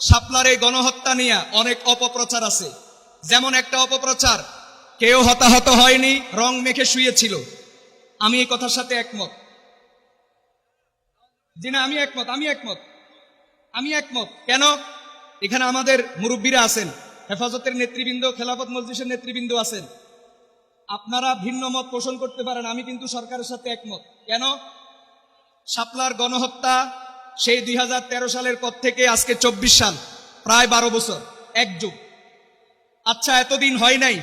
শাপলার এই গণহত্যা নিয়ে অনেক অপপ্রচার আছে। যেমন একটা অপপ্রচার, কেউ হতাহত হয়নি, রং মেখে শুয়েছিল। আমি এই কথার সাথে একমত। জি না আমি একমত আমি একমত। আমি একমত। কেন? এখানে আমাদের মুরব্বীরা আছেন, হেফাজতের নেতৃবৃন্দ, খেলাফত মজলিসের নেতৃবৃন্দ আছেন। আপনারা ভিন্ন মত পোষণ করতে পারেন, আমি কিন্তু সরকারের সাথে একমত। কেন? শাপলার গণহত্যা সেই দুই হাজার তেরো সালের পর থেকে আজকে চব্বিশ সাল, প্রায় বারো বছর, এক যুগ। আচ্ছা এতদিন হয় নাই,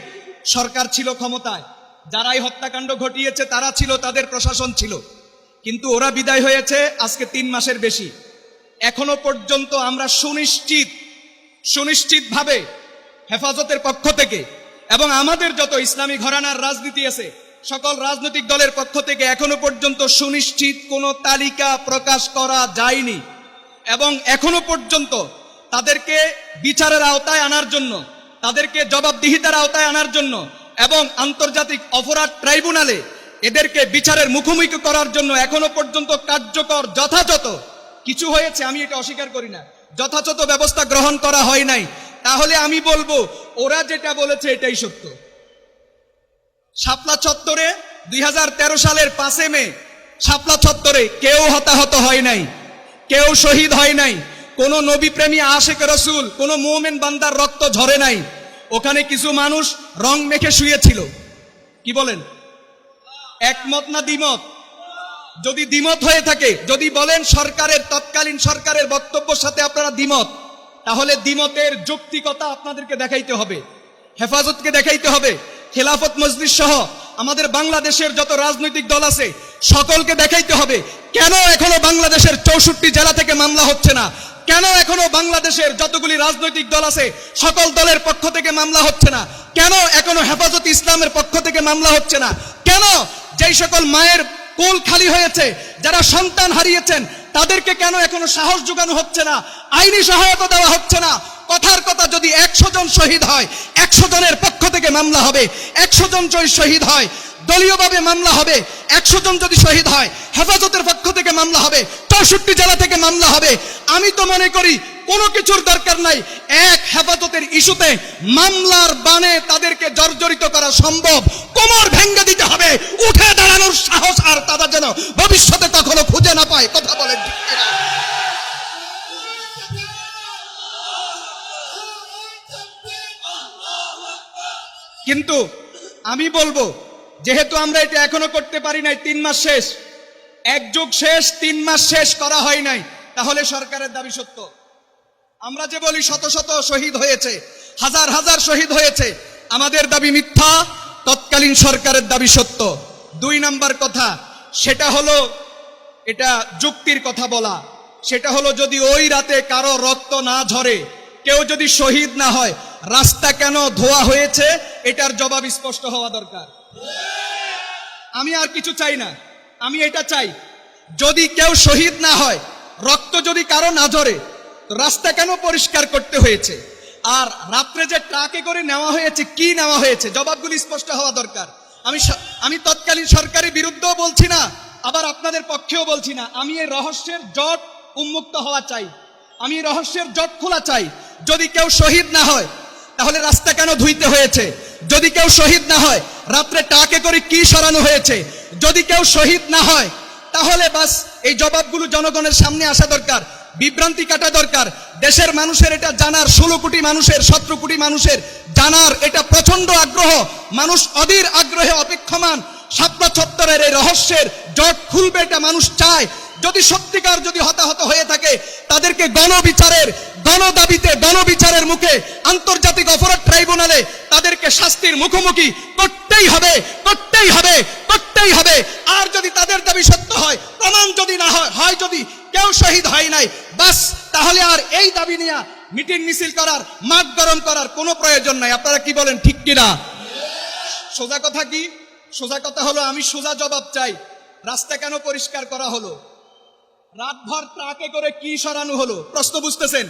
সরকার ছিল ক্ষমতায়। যারাই হত্যাকাণ্ড ঘটিয়েছে, তারা ছিল, তাদের প্রশাসন ছিল। কিন্তু ওরা বিদায় হয়েছে আজকে তিন মাসের বেশি। এখনও পর্যন্ত আমরা সুনিশ্চিত, সুনিশ্চিতভাবে হেফাজতের পক্ষ থেকে এবং আমাদের যত ইসলামী ঘরানার রাজনীতি আছে সকল রাজনৈতিক দলের পক্ষ থেকে এখনও পর্যন্ত সুনিশ্চিত কোনো তালিকা প্রকাশ করা যায়নি। এবং এখনও পর্যন্ত তাদেরকে বিচারের আওতায় আনার জন্য, তাদেরকে জবাবদিহিতার আওতায় আনার জন্য এবং আন্তর্জাতিক অপরাধ ট্রাইব্যুনালে এদেরকে বিচারের মুখোমুখি করার জন্য এখনও পর্যন্ত কার্যকর যথাযথ কিছু হয়েছে, আমি এটা অস্বীকার করি না, যথাযথ ব্যবস্থা গ্রহণ করা হয় নাই। তাহলে আমি বলব, ওরা যেটা বলেছে এটাই সত্য। শাপলা চত্বরে দুই হাজার তেরো সালের পাঁচে মে শাপলা চত্বরে কেউ হতাহত হয় নাই, কেউ শহীদ হয় নাই, কোন নবী প্রেমী আশেক রসুল, কোন মোমেন বান্দার রক্ত ঝরে নাই, ওখানে কিছু মানুষ রং মেখে শুয়েছিল। কি বলেন? একমত না দ্বিমত? যদি দ্বিমত হয়ে থাকে, যদি বলেন সরকারের, তৎকালীন সরকারের বক্তব্যের সাথে আপনারা দ্বিমত, তাহলে দ্বিমতের যৌক্তিকতা আপনাদেরকে দেখাইতে হবে, হেফাজতকে দেখাইতে হবে। খেলাফত মজলিস সহ আমাদের বাংলাদেশের যত রাজনৈতিক দল আছে, সকলকে দেখাইতে হবে, কেন এখনও বাংলাদেশের চৌষট্টি জেলা থেকে মামলা হচ্ছে না? কেন এখনও বাংলাদেশের যতগুলি রাজনৈতিক দল আছে, সকল দলের পক্ষ থেকে মামলা হচ্ছে না? কেন এখনও হেফাজত ইসলামের পক্ষ থেকে মামলা হচ্ছে না? কেন যেই সকল মায়ের কোল খালি হয়েছে, যারা সন্তান হারিয়েছেন তাদেরকে কেন এখনও সাহস যোগানো হচ্ছে না? আইনি সহায়তা দেওয়া হচ্ছে না। কথার কথা যদি একশো জন শহীদ হয়, একশো জনের পক্ষ থেকে মামলা হবে। একশো জন শহীদ হয়, দলীয়ভাবে মামলা হবে। একশো জন যদি শহীদ হয়, হেফাজতের পক্ষ থেকে মামলা হবে। চৌষট্টি জেলা থেকে মামলা হবে। আমি তো মনে করি কোনো কিছুর দরকার নাই। এক হেফাজতের ইস্যুতে মামলার বানে তাদেরকে জর্জরিত করা সম্ভব। কোমর ভেঙ্গে দিতে হবে। উঠে দাঁড়ানোর সাহস আর তারা যেন ভবিষ্যতে কখনো খুঁজে কিন্তু আমি বলব, যেহেতু আমরা এটা এখনও করতে পারি নাই, তিন মাস শেষ। এক যুগ শেষ, তিন মাস শেষ করা হয় নাই। তাহলে সরকারের দাবি সত্য। আমরা যে বলি শত শত শহীদ হয়েছে, হাজার হাজার শহীদ হয়েছে, আমাদের দাবি মিথ্যা, তৎকালীন সরকারের দাবি সত্য। দুই নাম্বার কথা, সেটা হলো, এটা যুক্তির কথা বলা। সেটা হলো যদি ওই রাতে কারও রক্ত না ঝরে, কেউ যদি শহীদ না হয় রাস্তা কেন ধোয়া হয়েছে? এটার জবাব স্পষ্ট হওয়া দরকার। আমি আর কিছু চাই না। আমি এটা চাই, যদি কেউ শহীদ না হয়, রক্ত যদি কারও না ঝরে রাস্তা কেন পরিষ্কার করতে হয়েছে? আর রাত্রে যে ট্রাকে করে নেওয়া হয়েছে, কি নেওয়া হয়েছে? জবাবগুলি স্পষ্ট হওয়া দরকার। আমি আমি তৎকালীন সরকারের বিরুদ্ধেও বলছি না, আবার আপনাদের পক্ষেও বলছি না। আমি এই রহস্যের জট উন্মুক্ত হওয়া চাই। আমি রহস্যের জট খোলা চাই, যদি কেউ শহীদ না হয় তাহলে রাস্তা কেন ধুইতে হয়েছে? যদি কেউ শহীদ না হয়, রাত্রে টাকে করে কি সরানো হয়েছে? যদি কেউ শহীদ না হয়, তাহলে বাস এই জবাবগুলো জনগণের সামনে আসা দরকার, বিভ্রান্তি কাটা দরকার। দেশের মানুষের এটা জানার, ষোলো কোটি মানুষের, সতেরো কোটি মানুষের জানার এটা প্রচণ্ড আগ্রহ। মানুষ অধীর আগ্রহে অপেক্ষমান সাপলা চত্বরের এই রহস্যের জট খুলবে এটা মানুষ চায়। যদি সত্যিকার যদি হতাহত হয়ে থাকে, তাদেরকে গণবিচারের, গণদাবিতে, গণবিচারের মুখে আন্তর্জাতিক অপরাধ ট্রাইব্যুনালে তাদেরকে শাস্তির মুখোমুখি করতেই হবে করতেই হবে করতেই হবে। আর যদি তাদের দাবি সত্য হয়, প্রমাণ যদি না হয় হয় যদি কেউ শহীদ হয় নাই, বাস, তাহলে আর এই দাবি নিয়ে মিটিং মিছিল করার, মাঠ গরম করার কোনো প্রয়োজন নাই। আপনারা কি বলেন, ঠিক কিনা? সোজা কথা কি? সোজা কথা হলো, আমি সোজা জবাব চাই। রাস্তা কেন পরিষ্কার করা হলো? রাতভর ট্রাকে করে কি সরানো হলো? প্রশ্ন বুঝতেছেন?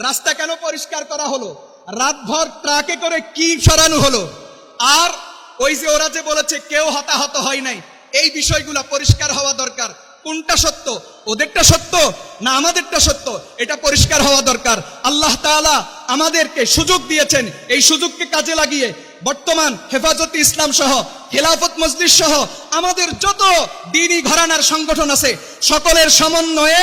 রাস্তা কেন পরিষ্কার করা হলো? রাতভর ট্রাকে করে কি সরানো হলো? আর ওই যে ওরা যে বলেছে, কেউ হতাহত হয় নাই। এই বিষয়গুলো পরিষ্কার হওয়া দরকার। কোনটা সত্য? ওদেরটা সত্য না আমাদেরটা সত্য? এটা পরিষ্কার হওয়া দরকার। আল্লাহ তাআলা আমাদেরকে সুযোগ দিয়েছেন। এই সুযোগকে কাজে লাগিয়ে বর্তমান হেফাজতে ইসলাম সহ, খেলাফত মজলিস সহ, আমাদের যত দিনই ঘরানার সংগঠন আছে, সকলের সমন্বয়ে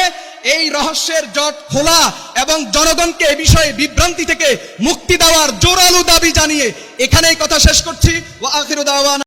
এই রহস্যের জট খোলা এবং জনগণকে এ বিষয়ে বিভ্রান্তি থেকে মুক্তি দেওয়ার জোরালো দাবি জানিয়ে এখানেই কথা শেষ করছি। ও আখির দাওয়ান।